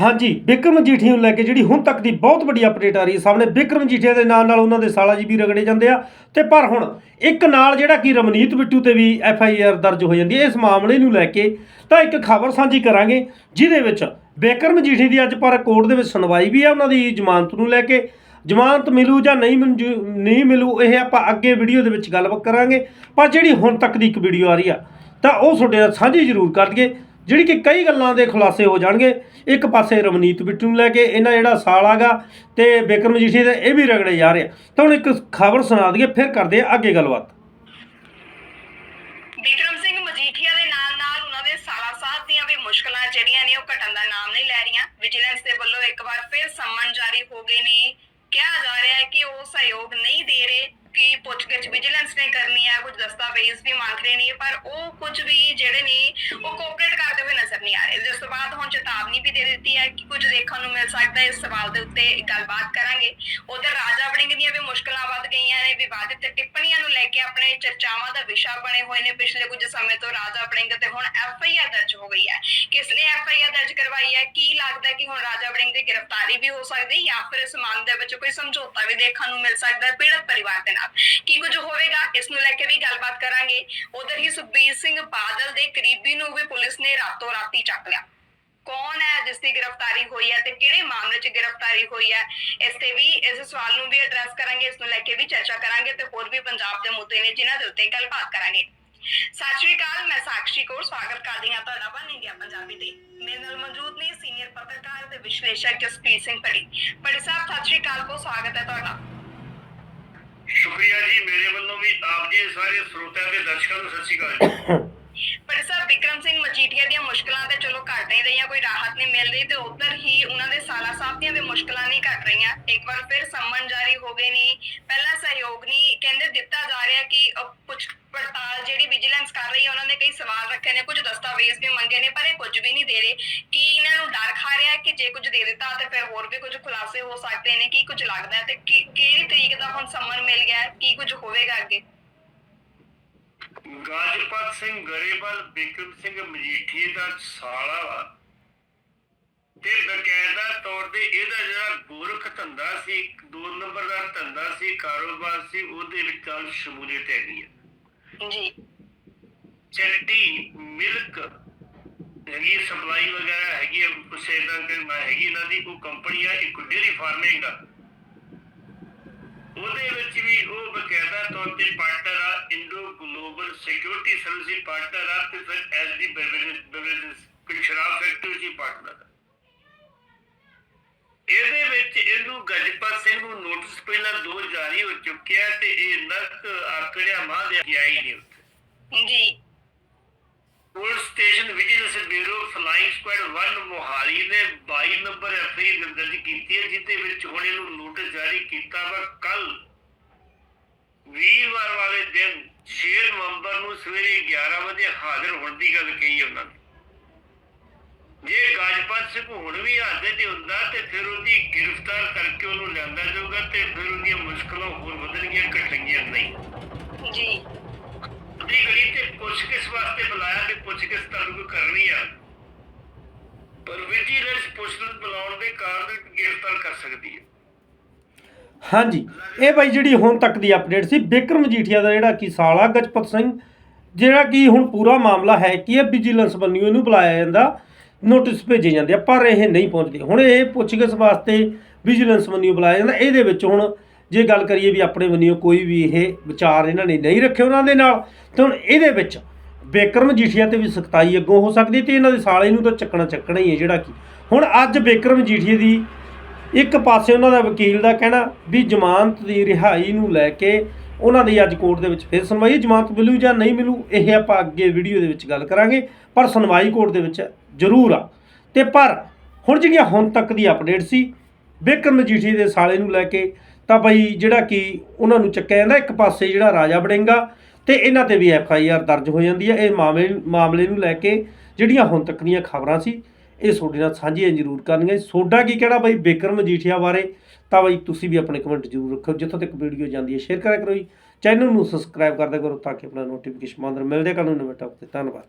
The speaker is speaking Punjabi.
ਹਾਂਜੀ ਬਿਕਰਮ ਮਜੀਠੀਆ ਨੂੰ ਲੈ ਕੇ ਜਿਹੜੀ ਹੁਣ ਤੱਕ ਦੀ ਬਹੁਤ ਵੱਡੀ ਅਪਡੇਟ ਆ ਰਹੀ ਹੈ, ਸਾਹਮਣੇ ਬਿਕਰਮ ਮਜੀਠੀਆ ਦੇ ਨਾਲ ਨਾਲ ਉਹਨਾਂ ਦੇ ਸਾਲਾ ਜੀ ਵੀ ਰਗੜੇ ਜਾਂਦੇ ਆ। ਤੇ ਪਰ ਹੁਣ ਇੱਕ ਨਾਲ ਜਿਹੜਾ ਕਿ ਰਮਨੀਤ ਬਿੱਟੂ ਤੇ ਵੀ ਐਫ ਆਈ ਆਰ ਦਰਜ ਹੋ ਜਾਂਦੀ ਹੈ, ਇਸ ਮਾਮਲੇ ਨੂੰ ਲੈ ਕੇ ਤਾਂ ਇੱਕ ਖਬਰ ਸਾਂਝੀ ਕਰਾਂਗੇ, ਜਿਹਦੇ ਵਿੱਚ ਬਿਕਰਮ ਮਜੀਠੀ ਦੀ ਅੱਜ ਪਰ ਕੋਰਟ ਦੇ ਵਿੱਚ ਸੁਣਵਾਈ ਵੀ ਹੈ ਉਹਨਾਂ ਦੀ ਜ਼ਮਾਨਤ ਨੂੰ ਲੈ ਕੇ। ਜ਼ਮਾਨਤ ਮਿਲੂ ਜਾਂ ਨਹੀਂ ਮਨਜ਼ੂ- ਨਹੀਂ ਮਿਲੂ, ਇਹ ਆਪਾਂ ਅੱਗੇ ਵੀਡੀਓ ਦੇ ਵਿੱਚ ਗੱਲਬਾਤ ਕਰਾਂਗੇ। ਪਰ ਜਿਹੜੀ ਹੁਣ ਤੱਕ ਦੀ ਇੱਕ ਵੀਡੀਓ ਆ ਰਹੀ ਆ, ਤਾਂ ਉਹ ਤੁਹਾਡੇ ਨਾਲ ਸਾਂਝੀ ਜ਼ਰੂਰ ਕਰ ਦਈਏ। ਜਿਹੜੀ ਕਿ ਕਈ ਗੱਲਾਂ ਦੇ ਖੁਲਾਸੇ ਹੋ ਜਾਣਗੇ। ਇੱਕ ਪਾਸੇ ਰਮਨੀਤ ਬਿੱਟੂ ਨੂੰ ਲੈ ਕੇ ਇਹਨਾਂ ਜਿਹੜਾ ਸਾਲ ਆਗਾ ਤੇ ਬਿਕਰਮ ਮਜੀਠੀ ਦੇ ਇਹ ਵੀ ਰਗੜੇ ਜਾ ਰਹੇ ਤਾਂ ਹੁਣ ਇੱਕ ਖਬਰ ਸੁਣਾ ਦਈਏ, ਫਿਰ ਕਰਦੇ ਆ ਅੱਗੇ ਗੱਲਬਾਤ। ਵਿਕਰਮ ਸਿੰਘ ਮਜੀਠੀਆ ਦੇ ਨਾਲ ਨਾਲ ਉਹਨਾਂ ਦੇ ਸਾਲਾ ਸਾਹਿਬ ਦੀਆਂ ਵੀ ਮੁਸ਼ਕਲਾਂ ਜਿਹੜੀਆਂ ਨੇ ਉਹ ਘਟਣ ਦਾ ਨਾਮ ਨਹੀਂ ਲੈ ਰਹੀਆਂ। ਵਿਜੀਲੈਂਸ ਦੇ ਵੱਲੋਂ ਇੱਕ ਵਾਰ ਫਿਰ ਸੰਮਨ ਜਾਰੀ ਹੋ ਗਏ ਨੇ। ਕਿਹਾ ਜਾ ਰਿਹਾ ਹੈ ਕਿ ਉਹ ਸਹਿਯੋਗ ਨਹੀਂ ਦੇ ਰਹੇ, ਕਿ ਪੁੱਛਗਿੱਛ ਵਿਜੀਲੈਂਸ ਨੇ ਕਰਨੀ ਹੈ, ਕੁਝ ਦਸਤਾਵੇਜ਼ ਵੀ ਮੰਗ ਰਹੇ ਨੇ, ਪਰ ਉਹ ਕੁਝ ਵੀ ਜਿਹੜੇ ਨੇ ਨਜ਼ਰ ਨਹੀਂ ਆ ਰਹੇ। ਜਿਸ ਤੋਂ ਬਾਅਦ ਹੁਣ ਚੇਤਾਵਨੀ ਵੀ ਦੇ ਦਿੱਤੀ ਹੈ ਕਿ ਕੁਝ ਦੇਖਣ ਨੂੰ ਮਿਲ ਸਕਦਾ ਹੈ। ਇਸ ਸਵਾਲ ਦੇ ਉੱਤੇ ਗੱਲਬਾਤ ਕਰਾਂਗੇ। ਉਧਰ ਰਾਜਾ ਵੜਿੰਗ ਦੀਆਂ ਵੀ ਮੁਸ਼ਕਲਾਂ ਵੱਧ ਗਈਆਂ ਨੇ ਵਿਵਾਦਿਤ ਟਿੱਪਣੀਆਂ ਨੂੰ ਲੈ ਕੇ ਆਪਣੇ ਚਰਚਾਵਾਂ ਦਾ ਵਿਸ਼ਾ ਬਣੇ ਹੋਏ ਨੇ। ਪਿਛਲੇ ਕੁਝ ਸਮੇਂ ਤੋਂ ਰਾਜਾ ਵੜਿੰਗ ਤੇ ਹੁਣ ਐਫ ਆਈ ਆਰ ਦਰਜ ਹੋ ਗਈ ਹੈ। ਕਿਸ ਨੇ ਐਫ ਆਈ ਆਰ ਦਰਜ ਕਰਵਾਈ ਹੈ? ਕੀ ਲੱਗਦਾ ਕਿ ਹੁਣ ਰਾਜਾ ਬੜਿੰਗ ਦੀ ਗ੍ਰਿਫਤਾਰੀ ਵੀ ਹੋ ਸਕਦੀ ਜਾਂ ਫਿਰ ਇਸ ਮਾਮਲੇ ਦੇ ਵਿੱਚ ਕੋਈ ਸਮਝੌਤਾ ਵੀ ਦੇਖਣ ਨੂੰ ਮਿਲ ਸਕਦਾ ਹੈ ਪੀੜਤ ਪਰਿਵਾਰ ਦੇ ਨਾਲ? ਕੀ ਕੁਝ ਹੋਵੇਗਾ? ਇਸ ਨੂੰ ਲੈ ਕੇ ਵੀ ਗੱਲਬਾਤ ਕਰਾਂਗੇ। ਉਧਰ ਹੀ ਸੁਖਬੀਰ ਸਿੰਘ ਬਾਦਲ ਦੇ ਕਰੀਬੀ ਨੂੰ ਵੀ ਪੁਲਿਸ ਨੇ ਰਾਤੋਂ ਰਾਤੀ ਚੱਕ ਲਿਆ। ਕੌਣ ਹੈ ਜਿਸ ਦੀ ਗ੍ਰਿਫਤਾਰੀ ਹੋਈ ਹੈ ਤੇ ਕਿਹੜੇ ਮਾਮਲੇ 'ਚ ਗ੍ਰਿਫਤਾਰੀ ਹੋਈ ਹੈ? ਇਸ ਤੇ ਵੀ ਇਸ ਸਵਾਲ ਨੂੰ ਵੀ ਐਡਰੈਸ ਕਰਾਂਗੇ ਇਸ ਨੂੰ ਲੈ ਕੇ ਵੀ ਚਰਚਾ ਕਰਾਂਗੇ ਤੇ ਹੋਰ ਵੀ ਪੰਜਾਬ ਦੇ ਮੁੱਦੇ ਨੇ ਜਿਨ੍ਹਾਂ ਦੇ ਉੱਤੇ ਗੱਲਬਾਤ ਕਰਾਂਗੇ। ਸਤਿ ਸ਼੍ਰੀ ਅਕਾਲ ਮੈਂ ਸਾਕਸ਼ੀ ਕੌਰ ਸਵਾਗਤ ਕਰਦੀ ਹਾਂ ਤੁਹਾਡਾ ਬਣ ਇੰਡੀਆ ਪੰਜਾਬੀ ਤੇ। ਮੇਰੇ ਨਾਲ ਮੌਜੂਦ ਨੇ ਸੀਨੀਅਰ ਪੱਤਰਕਾਰ ਤੇ ਵਿਸ਼ਲੇਸ਼ਕ ਜਸਪੀਰ ਸਿੰਘ ਪੜੀ। ਪੜੀ ਸਾਹਿਬ ਸਤਿ ਸ਼੍ਰੀ ਅਕਾਲ ਕੋ ਸਵਾਗਤ ਹੈ ਤੁਹਾਡਾ। ਸ਼ੁਕਰੀਆ ਜੀ ਮੇਰੇ ਵੱਲੋਂ ਵੀ ਆਪ ਜੀ ਸਾਰੇ ਸਰੋਤਿਆਂ ਤੇ ਦਰਸ਼ਕਾਂ ਨੂੰ ਸਤਿ ਸ਼੍ਰੀ ਅਕਾਲ ਸਰ ਪਰ ਵਿਕਰਮ ਸਿੰਘ ਮਜੀਠੀਆ ਦੀਆਂ ਮੁਸ਼ਕਲਾਂ ਤੇ ਚਲੋ ਘਟ ਨਹੀਂ ਰਹੀਆਂ ਕੋਈ ਰਾਹਤ ਨਹੀਂ ਮਿਲ ਰਹੀ ਤੇ ਉਧਰ ਹੀ ਉਹਨਾਂ ਦੇ ਸਾਲਾ ਸਾਹਿਬ ਦੀਆਂ ਵੀ ਮੁਸ਼ਕਲਾਂ ਨਹੀਂ ਘਟ ਰਹੀਆਂ। ਇੱਕ ਵਾਰ ਫਿਰ ਸੰਮਨ ਜਾਰੀ ਹੋ ਗਏ ਨੇ। ਪਹਿਲਾਂ ਸਹਿਯੋਗ ਨਹੀਂ ਕਹਿੰਦੇ ਦਿੱਤਾ ਜਾ ਰਿਹਾ ਕਿ ਅਹ, ਪੜਤਾਲ ਜਿਹੜੀ ਵਿਜੀਲੈਂਸ ਕਰ ਰਹੀ ਹੈ ਉਹਨਾਂ ਨੇ ਕਈ ਸਵਾਲ ਰੱਖੇ ਨੇ ਕੁਝ ਦਸਤਾਵੇਜ਼ ਵੀ ਮੰਗੇ ਨੇ ਪਰ ਇਹ ਕੁਝ ਵੀ ਨਹੀਂ ਦੇ ਰਹੇ। ਕੀ ਇਹਨਾਂ ਨੂੰ ਡਰ ਖਾ ਰਿਹਾ ਕਿ ਜੇ ਕੁਝ ਦੇ ਦਿੱਤਾ ਤੇ ਫਿਰ ਹੋਰ ਵੀ ਕੁਝ ਖੁਲਾਸੇ ਹੋ ਸਕਦੇ ਨੇ ਕੀ ਕੁਝ ਲੱਗਦਾ ਹੈ ਤੇ ਕਿਹੜੀ ਤਰੀਕ ਦਾ ਹੁਣ ਸੰਮਨ ਮਿਲ ਗਿਆ ਹੈ? ਕੀ ਕੁਝ ਹੋਵੇਗਾ ਅੱਗੇ? ਗਾਜਪਤ ਸਿੰਘ ਗਰੇਵਾਲ ਬਿਕਰਮ ਸਿੰਘ ਮਜੀਠੀਏ ਦਾ ਸਾਲਾ ਵਾ। ਤੇ ਬਕਾਇਦਾ ਤੌਰ ਤੇ ਇਹਦਾ ਜਿਹੜਾ ਗੋਰਖ ਧੰਦਾ ਸੀ ਦੋ ਨੰਬਰ ਦਾ ਧੰਦਾ ਸੀ ਕਾਰੋਬਾਰ ਸੀ ਉਹਦੇ ਵਿੱਚ ਚੱਲ ਸ਼ਮੂਲੀਅਤ ਹੈਗੀ ਹੈ ਜੀ। ਚੈਰਿਟੀ ਮਿਲਕ ਹੈਗੀ ਸਪਲਾਈ ਵਗੈਰਾ ਹੈਗੀ ਹੈ ਕੁਛ ਏਦਾਂ ਕਿ ਮੈਂ ਹੈਗੀ ਇਹਨਾਂ ਦੀ ਉਹ ਕੰਪਨੀ ਆ ਇੱਕ ਡੇਰੀ ਫਾਰਮਿੰਗ ਆ। ਉਹਦੇ ਵਿੱਚ ਵੀ ਉਹ ਬਕਾਇਦਾ ਤੌਰ ਤੇ ਪਾਰਟਨਰ ਆ Indo global security service partner ਆ ਤੇ ਫਿਰ ਐਸਡੀ ਬੇਵਰੇਜਸ ਕੋਈ ਸ਼ਰਾਬ ਫੈਕਟਰੀ ਦੀ ਪਾਰਟਨਰ ਇਹਦੇ ਵਿੱਚ ਇਹਨੂੰ ਗਜਪਤ ਸਿੰਘ ਨੂੰ ਨੋਟਿਸ ਪਹਿਲਾਂ ਦੋ ਜਾਰੀ ਹੋ ਚੁੱਕਿਆ ਤੇ ਇਹ ਨਰਕ ਆਕੜਿਆ ਮਾਂ ਦੇ ਆਈ ਨਹੀਂ ਉੱਥੇ। ਜੀ। Police station vigilance bureau flying squad 1 Mohali ਨੇ 22 ਨੰਬਰ ਐਫਆਈਆਰ ਦਰਜ ਕੀਤੀ ਹੈ ਜਿੱਤੇ ਵਿੱਚ ਹੁਣ ਇਹਨੂੰ ਨੋਟਿਸ ਜਾਰੀ ਕੀਤਾ ਵਾ। ਕੱਲ ਵੀਰਵਾਰ ਵਾਲੇ ਦਿਨ 6 ਨਵੰਬਰ ਨੂੰ ਸਵੇਰੇ 11 ਵਜੇ ਹਾਜ਼ਰ ਹੋਣ ਦੀ ਗੱਲ ਕਹੀ ਉਹਨਾਂ ਨੇ। ਜੇ ਗਾਜਪਤ ਸਿੰਘ ਹੁਣ ਵੀ ਹਾਜ਼ਰ ਨਹੀਂ ਹੁੰਦਾ ਤੇ ਫਿਰ ਉਹਦੀ ਗ੍ਰਿਫਤਾਰ ਕਰਕੇ ਉਹਨੂੰ ਲਿਆਂਦਾ ਜਾਊਗਾ ਤੇ ਫਿਰ ਉਹਦੀਆਂ ਮੁਸ਼ਕਲਾਂ ਹੋਰ ਵਧਣਗੀਆਂ, ਘਟਣਗੀਆਂ ਨਹੀਂ। ਜੀ। ਦੀ ਗਲੀ ਤੇ ਪੁੱਛਗਿੱਛ ਵਾਸਤੇ ਬੁਲਾਇਆ ਤੇ ਪੁੱਛਗਿੱਛ ਤੁਹਾਨੂੰ ਕਰਨੀ ਆ। ਪਰ ਵਿਜੀਲੈਂਸ ਪੁੱਛਗਿੱਛ ਬੁਲਾਉਣ ਦੇ ਕਾਰਨ ਗ੍ਰਿਫਤਾਰ ਕਰ ਸਕਦੀ ਹੈ ਹਾਂਜੀ, ਇਹ ਬਾਈ ਜਿਹੜੀ ਹੁਣ ਤੱਕ ਦੀ ਅਪਡੇਟ ਸੀ ਬਿਕਰਮ ਮਜੀਠੀਆ ਦਾ ਜਿਹੜਾ ਕਿ ਸਾਲਾ ਗਜਪਤ ਸਿੰਘ, ਜਿਹੜਾ ਕਿ ਹੁਣ ਪੂਰਾ ਮਾਮਲਾ ਹੈ ਕਿ ਇਹ ਵਿਜੀਲੈਂਸ ਬੰਨਿਓ ਇਹਨੂੰ ਬੁਲਾਇਆ ਜਾਂਦਾ ਨੋਟਿਸ ਭੇਜੇ ਜਾਂਦੇ ਆ, ਪਰ ਇਹ ਨਹੀਂ ਪਹੁੰਚਦੇ। ਹੁਣ ਇਹ ਪੁੱਛਗਿੱਛ ਵਾਸਤੇ ਵਿਜੀਲੈਂਸ ਬੰਨਿਓ ਬੁਲਾਇਆ ਜਾਂਦਾ, ਇਹਦੇ ਵਿੱਚ ਹੁਣ ਜੇ ਗੱਲ ਕਰੀਏ ਵੀ ਆਪਣੇ ਬੰਨਿਓ ਕੋਈ ਵੀ ਇਹ ਵਿਚਾਰ ਇਹਨਾਂ ਨੇ ਨਹੀਂ ਰੱਖੇ ਉਹਨਾਂ ਦੇ ਨਾਲ, ਤੇ ਹੁਣ ਇਹਦੇ ਵਿੱਚ ਬਿਕਰਮ ਜੀਠੀਆ ਤੇ ਵੀ ਸਖਤਾਈ ਅੱਗੋਂ ਹੋ ਸਕਦੀ ਤੇ ਇਹਨਾਂ ਦੇ ਸਾਲੇ ਨੂੰ ਤਾਂ ਚੱਕਣਾ ਚੱਕਣਾ ਹੀ ਹੈ ਜਿਹੜਾ ਕਿ। ਹੁਣ ਅੱਜ ਬਿਕਰਮ ਜੀਠੀਆ ਦੀ ਇੱਕ ਪਾਸੇ ਉਹਨਾਂ ਦਾ ਵਕੀਲ ਦਾ ਕਹਿਣਾ ਵੀ ਜ਼ਮਾਨਤ ਦੀ ਰਿਹਾਈ ਨੂੰ ਲੈ ਕੇ ਉਹਨਾਂ ਦੀ ਅੱਜ ਕੋਰਟ ਦੇ ਵਿੱਚ ਫਿਰ ਸੁਣਵਾਈ ਜ਼ਮਾਨਤ ਮਿਲੂ ਜਾਂ ਨਹੀਂ ਮਿਲੂ, ਇਹ ਆਪਾਂ ਅੱਗੇ ਵੀਡੀਓ ਦੇ ਵਿੱਚ ਗੱਲ ਕਰਾਂਗੇ, ਪਰ ਸੁਣਵਾਈ ਕੋਰਟ ਦੇ ਵਿੱਚ ਜ਼ਰੂਰ ਆ। ਤੇ ਪਰ ਹੁਣ ਜਿਹੜੀਆਂ ਹੁਣ ਤੱਕ ਦੀ ਅਪਡੇਟ ਸੀ, ਬਿਕਰਮ ਮਜੀਠੀ ਦੇ ਸਾਲੇ ਨੂੰ ਲੈ ਕੇ ਤਾਂ ਬਈ ਜਿਹੜਾ ਕਿ ਉਹਨਾਂ ਨੂੰ ਚੱਕਿਆ ਜਾਂਦਾ, ਇੱਕ ਪਾਸੇ ਜਿਹੜਾ ਰਾਜਾ ਬੜਿੰਗਾ ਤੇ ਇਹਨਾਂ ਤੇ ਵੀ ਐਫ ਆਈ ਆਰ ਦਰਜ ਹੋ ਜਾਂਦੀ ਹੈ ਇਹ ਮਾਮਲੇ ਮਾਮਲੇ ਨੂੰ ਲੈ ਕੇ ਜਿਹੜੀਆਂ ਹੁਣ ਤੱਕ ਦੀਆਂ ਖਬਰਾਂ ਸੀ, ਇਹ ਤੁਹਾਡੇ ਨਾਲ ਸਾਂਝੀਆਂ ਜ਼ਰੂਰ ਕਰਨੀਆਂ ਸੋਡਾ ਕੀ ਕਹਿਣਾ ਬਈ ਬਿਕਰਮ ਮਜੀਠੀਆ ਬਾਰੇ? ਤਾਂ ਬਈ ਤੁਸੀਂ ਵੀ ਆਪਣੇ ਕਮੈਂਟ ਜ਼ਰੂਰ ਰੱਖੋ ਜਿੱਥੋਂ ਤੱਕ ਵੀਡੀਓ ਜਾਂਦੀ ਹੈ ਸ਼ੇਅਰ ਕਰਿਆ ਕਰੋ ਜੀ। ਚੈਨਲ ਨੂੰ ਸਬਸਕ੍ਰਾਈਬ ਕਰਦਿਆ ਕਰੋ ਤਾਂ ਕਿ ਆਪਣਾ ਨੋਟੀਫਿਕੇਸ਼ਨ ਆਉਂਦਾ ਰਹੇ ਮਿਲਦੇ ਕੱਲ ਨੂੰ ਨਵੇਂ ਟੌਪ ਤੇ। ਧੰਨਵਾਦ।